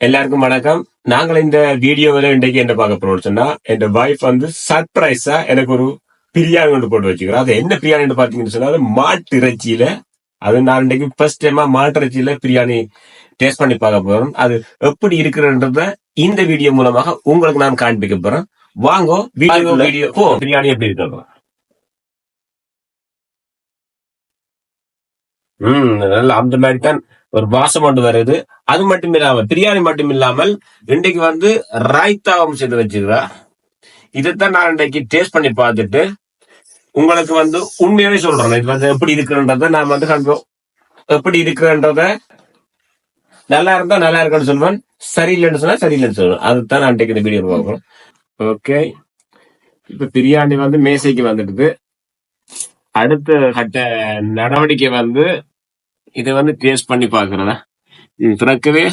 எல்லாருக்கும் வணக்கம். நாங்கள் இந்த வீடியோவில் இன்றைக்கு என்ன பார்க்க போறோம் சொன்னா என் வைஃப் வந்து சர்ப்ரைஸா எனக்கு ஒரு பிரியாணி ஒன்று போட்டு வச்சுக்கிறோம் அது என்ன பிரியாணின்னு பாத்தீங்கன்னு சொன்னா அது மாட்டு இறைச்சியில அது நான் இன்றைக்கு ஃபர்ஸ்ட் டைமா மாட்டு இறைச்சியில பிரியாணி டேஸ்ட் பண்ணி பார்க்க போறோம். அது எப்படி இருக்குன்றத இந்த வீடியோ மூலமாக உங்களுக்கு நான் காண்பிக்க போறேன். வாங்கோ வீடியோ வீடியோ. பிரியாணி எப்படி இருக்கு ம் நல்ல அந்த மாதிரி தான். ஒரு வாசம் கொண்டு வருது. அது மட்டும் இல்லாமல் பிரியாணி மட்டும் இல்லாமல் இன்றைக்கு வந்து ராய்த்தாவும் செய்து வச்சிருக்கா இதைத்தான் நான் இன்றைக்கு டேஸ்ட் பண்ணி பார்த்துட்டு உங்களுக்கு வந்து உண்மையாவே சொல்றேன். இது வந்து எப்படி இருக்குன்றத நான் வந்து கண்டோம் எப்படி இருக்குன்றத நல்லா இருந்தா நல்லா இருக்குன்னு சொல்லுவேன் சரியில்லைன்னு சொன்னா சரியில்லைன்னு சொல்லுவேன் அதுதான் நான் இன்றைக்கு இந்த வீடியோ பார்க்கணும். ஓகே இப்ப பிரியாணி வந்து மேசைக்கு வந்துடுது. அடுத்த கட்ட நடவடிக்கை வந்து இதை வந்து டேஸ்ட் பண்ணி பாக்குறதா திறக்கவே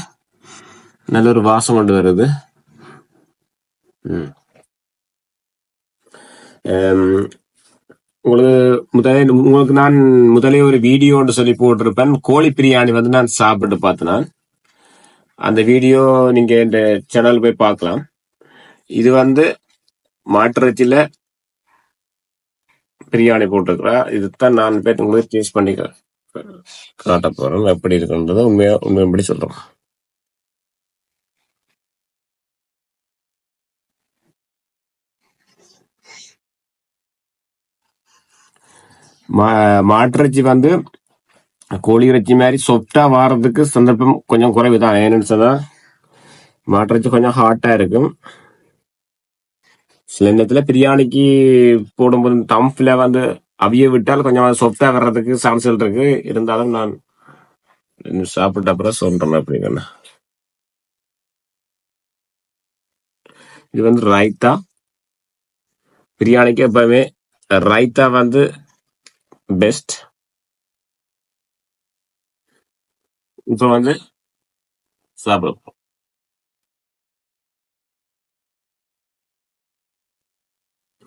நல்ல ஒரு வாசம் கொண்டு வருது. உங்களுக்கு முதலே உங்களுக்கு நான் முதலே ஒரு வீடியோன்னு சொல்லி போட்டிருப்பேன். கோழி பிரியாணி வந்து நான் சாப்பிட்டு பார்த்தேன் அந்த வீடியோ நீங்க இந்த சேனல் போய் பார்க்கலாம். இது வந்து மாட்டிறைச்சியில பிரியாணி போட்டிருக்கிறேன். இதுதான் நான் பேர் உங்களுக்கு டேஸ்ட் பண்ணிக்கிறேன். காட்ட போறோம் எப்படி இருக்குன்றத உண்மையா உண்மைப்படி சொல்றோம். மா மாட்டிறைச்சி வந்து கோழி இறைச்சி மாதிரி சொப்டா வாரதுக்கு சந்தர்ப்பம் கொஞ்சம் குறைவு தான். ஏன்னு சொன்னா மாட்டிறைச்சி கொஞ்சம் ஹாட்டா இருக்கும். சில நேரத்துல பிரியாணிக்கு போடும்போது தம்ப்ல வந்து அவிய விட்டால் கொஞ்சம் சொப்டா வர்றதுக்கு சான்ஸ் இருக்கு. இருந்தாலும் நான் சாப்பிட்ட அப்புறம் சொல்றேன் அப்படிங்கண்ணா. இது வந்து ரைத்தா பிரியாணிக்கு எப்பவுமே ரைத்தா வந்து பெஸ்ட் இப்ப வந்து சாப்பிடுவோம்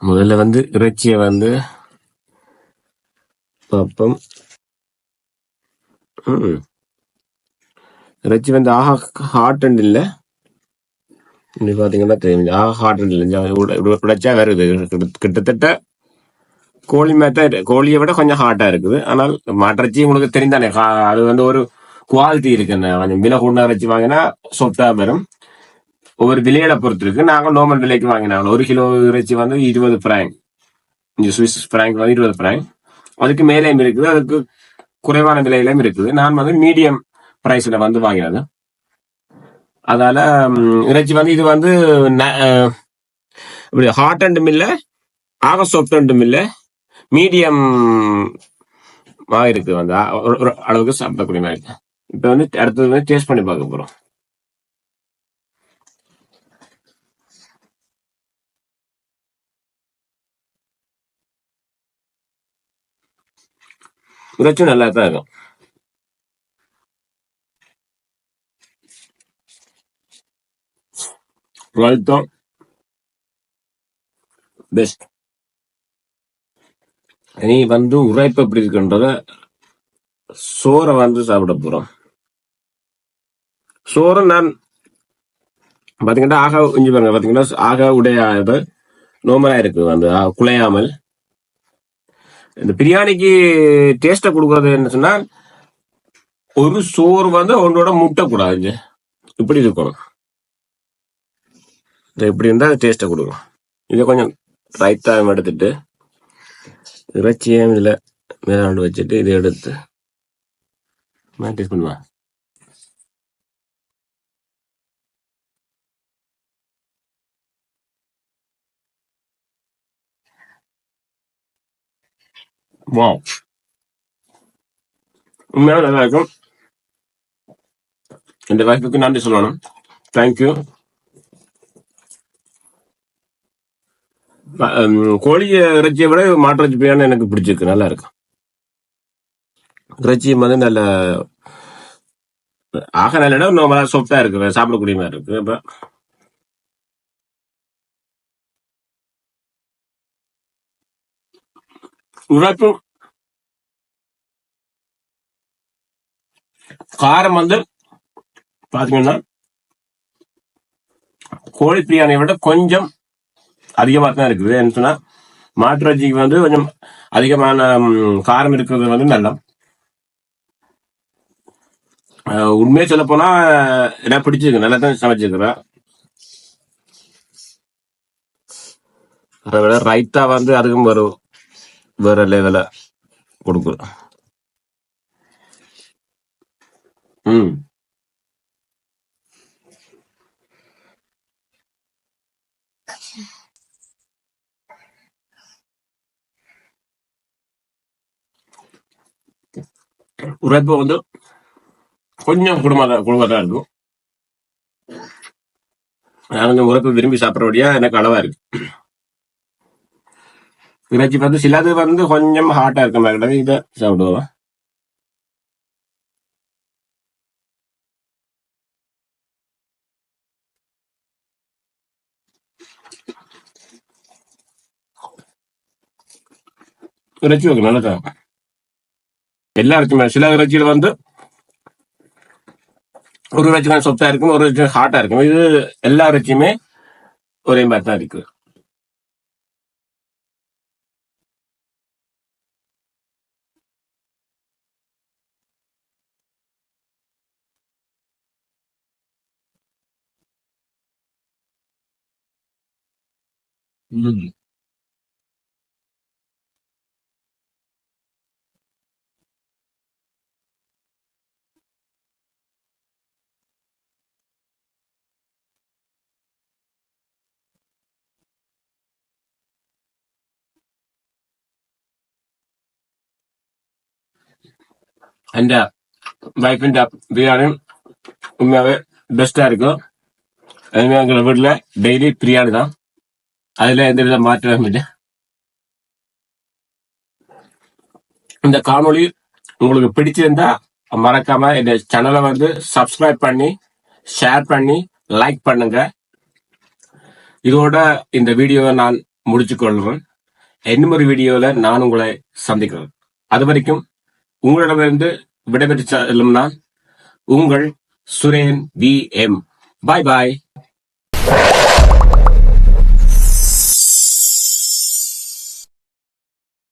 முதல்ல வந்து இறைச்சியை வந்து பார்ப்போம் ம். இறைச்சி வந்து ஆஹா ஹார்ட் அண்ட் இல்லை இப்படி பாத்தீங்கன்னா தெரியும் ஆஹா ஹார்ட் அண்ட் இல்லை உடைச்சா வருது கிட்ட- கிட்டத்தட்ட கோழி மேத்த கோழியை விட கொஞ்சம் ஹாட்டா இருக்குது ஆனால் மாட்டிறைச்சி உங்களுக்கு தெரிந்தானே அது வந்து ஒரு குவாலிட்டி இருக்குன்னு கொஞ்சம் விலை கூட இறைச்சி வாங்கினா சொத்தா வரும் ஒவ்வொரு விலையில பொறுத்து இருக்கு நாங்க நார்மல் விலைக்கு வாங்கினாங்க ஒரு கிலோ இறைச்சி வந்து இருபது பிராங்க் இங்கே சுவிஸ் பிராங்க் வந்து இருபது பிராங்க் அதுக்கு மேலேயும் இருக்குது அதுக்கு குறைவான விலையிலும் இருக்குது. நான் வந்து மீடியம் பிரைஸ்ல வந்து வாங்கினது. அதால இறைச்சி வந்து இது வந்து இப்படி ஹாட் அண்டும் இல்லை ஆக சாஃப்ட் அண்டும் இல்லை மீடியம் இருக்குது வந்து. ஒரு அளவுக்கு சாப்பிடக்கூடிய மாதிரி இப்போ வந்து அடுத்தது வந்து டேஸ்ட் பண்ணி பார்க்க போகிறோம் இறைச்சும் நல்லா தான் இருக்கும். ரைத்தம் பெஸ்ட் இனி வந்து உரைப்பு எப்படி இருக்குன்றத சோறை வந்து சாப்பிட போறோம். சோறை நான் பாத்தீங்கன்னா ஆக இஞ்சி பாருங்க பாத்தீங்கன்னா ஆக உடையாத நோமலா இருக்கு. அந்த குலையாமல் இந்த பிரியாணிக்கு டேஸ்ட கொடுக்கறது என்ன சொன்னா ஒரு சோறு வந்து அவனோட முட்டக்கூடாது இப்படி இருக்கணும். இது இப்படி இருந்தா டேஸ்ட கொடுக்கும். இதை கொஞ்சம் ரைத்தாயம் எடுத்துட்டு இறைச்சியும் இதுல மேலாண்டு வச்சுட்டு இதை எடுத்து டேஸ்ட் பண்ணுவேன் வா உண்மையாக நல்லா இருக்கும். இந்த வாய்ப்புக்கு நன்றி சொல்லணும். தேங்க்யூ கோழி இறைச்சியை விட மாட்டு இறைச்சி பிரியாணி எனக்கு பிடிச்சிருக்கு. நல்லா இருக்கும். இறைச்சி வந்து நல்ல ஆக நல்ல இடம். நல்லா சாஃப்டா இருக்கு. சாப்பிடக்கூடிய மாதிரி இருக்கு. இப்ப உழைப்பு காரம் வந்து பாத்தீங்கன்னா கோழி பிரியாணியை விட கொஞ்சம் அதிகமாக தான் இருக்குது. என்ன சொன்னா மாட்டு வந்து கொஞ்சம் அதிகமான காரம் இருக்கிறது வந்து நல்லா. அஹ், சொல்ல போனா என்ன பிடிச்சிருக்கு நல்லா தான் சமைச்சிருக்கிறேன். அதை விட ரைத்தா வந்து அதுக்கும் ஒரு வேற லெவல கொடுக்குது ம். உரைப்பு வந்து கொஞ்சம் குடும்பம் குடும்பம் தான் இருக்கும். நான் கொஞ்சம் உரைப்பு விரும்பி சாப்பிட்றபடியா எனக்கு அளவா இருக்கு. இறைச்சி வந்து சிலது வந்து கொஞ்சம் ஹாட்டா இருக்க மாதிரி இதை சாப்பிடுவோம். இறைச்சி வைக்கணும் நல்லா எல்லா இறைச்சியுமே சில இறைச்சியில் வந்து ஒரு இறைச்சி தான் சொத்தாக இருக்கும் ஒரு இறைச்சி ஹாட்டா இருக்கும். இது எல்லா இறைச்சியுமே ஒரே மாதிரி தான் இருக்குது Mm-hmm. എൻ്റെ വൈഫിൻ്റെ uh, uh, பிரியாணி ഉമ്മയാവെ பெஸ்ட்டாக இருக்கும். அதுமாதிரி எங்கள் வீட்டில் டெய்லி பிரியாணி தான். அதில் எந்த வித மாற்றமும் இந்த காணொளி உங்களுக்கு பிடிச்சிருந்தா மறக்காம இந்த சேனலை வந்து சப்ஸ்கிரைப் பண்ணி ஷேர் பண்ணி லைக் பண்ணுங்க. இதோட இந்த வீடியோவை நான் முடிச்சுக்கொள்கிறேன். இன்னும் ஒரு வீடியோவில் நான் உங்களை சந்திக்கிறேன். அது வரைக்கும் உங்களிடமிருந்து விடைபெற்று செல்லும் நான் உங்கள் Suren V M. Bye bye.